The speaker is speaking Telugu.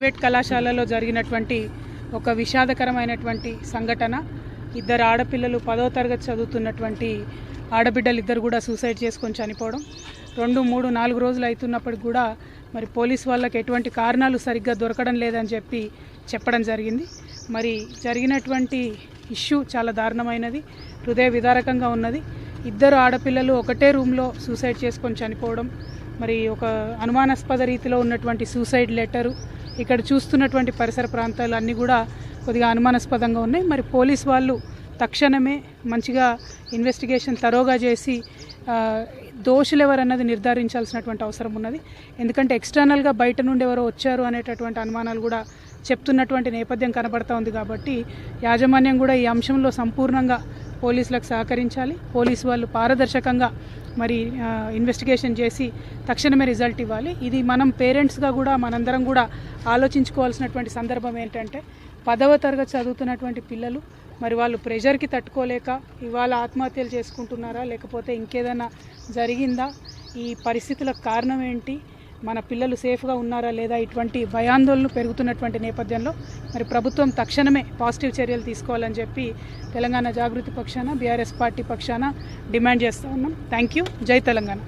ప్రైవేట్ కళాశాలలో జరిగినటువంటి ఒక విషాదకరమైనటువంటి సంఘటన. ఇద్దరు ఆడపిల్లలు పదో తరగతి చదువుతున్నటువంటి ఆడబిడ్డలు ఇద్దరు కూడా సూసైడ్ చేసుకొని చనిపోవడం. రెండు మూడు నాలుగు రోజులు అవుతున్నప్పటికి కూడా మరి పోలీస్ వాళ్ళకి ఎటువంటి కారణాలు సరిగ్గా దొరకడం లేదని చెప్పి చెప్పడం జరిగింది. మరి జరిగినటువంటి ఇష్యూ చాలా దారుణమైనది హృదయ విదారకంగా ఉన్నది. ఇద్దరు ఆడపిల్లలు ఒకటే రూమ్లో సూసైడ్ చేసుకొని చనిపోవడం. మరి ఒక అనుమానాస్పద రీతిలో ఉన్నటువంటి సూసైడ్ లెటరు ఇక్కడ చూస్తున్నటువంటి పరిసర ప్రాంతాలు అన్నీ కూడా కొద్దిగా అనుమానాస్పదంగా ఉన్నాయి. మరి పోలీస్ వాళ్ళు తక్షణమే మంచిగా ఇన్వెస్టిగేషన్ తరోగా చేసి దోషులు ఎవరన్నది నిర్ధారించాల్సినటువంటి అవసరం ఉన్నది. ఎందుకంటే ఎక్స్టర్నల్గా బయట నుండి ఎవరో వచ్చారు అనేటటువంటి అనుమానాలు కూడా చెప్తున్నటువంటి నేపథ్యం కనబడతా ఉంది కాబట్టి యాజమాన్యం కూడా ఈ అంశంలో సంపూర్ణంగా పోలీసులకు సహకరించాలి. పోలీసు వాళ్ళు పారదర్శకంగా మరి ఇన్వెస్టిగేషన్ చేసి తక్షణమే రిజల్ట్ ఇవ్వాలి. ఇది మనం పేరెంట్స్గా కూడా మనందరం కూడా ఆలోచించుకోవాల్సినటువంటి సందర్భం ఏంటంటే పదవ తరగతి చదువుతున్నటువంటి పిల్లలు మరి వాళ్ళు ప్రెషర్కి తట్టుకోలేక ఇవాళ ఆత్మహత్యలు చేసుకుంటున్నారా? లేకపోతే ఇంకేదైనా జరిగిందా? ఈ పరిస్థితులకు కారణం ఏంటి? మన పిల్లలు సేఫ్గా ఉన్నారా లేదా ఇటువంటి భయాందోళనలు పెరుగుతున్నటువంటి నేపథ్యంలో మరి ప్రభుత్వం తక్షణమే పాజిటివ్ చర్యలు తీసుకోవాలని చెప్పి తెలంగాణ జాగృతి పక్షాన బీఆర్ఎస్ పార్టీ పక్షాన డిమాండ్ చేస్తూ ఉన్నాం. Thank you. జై తెలంగాణ.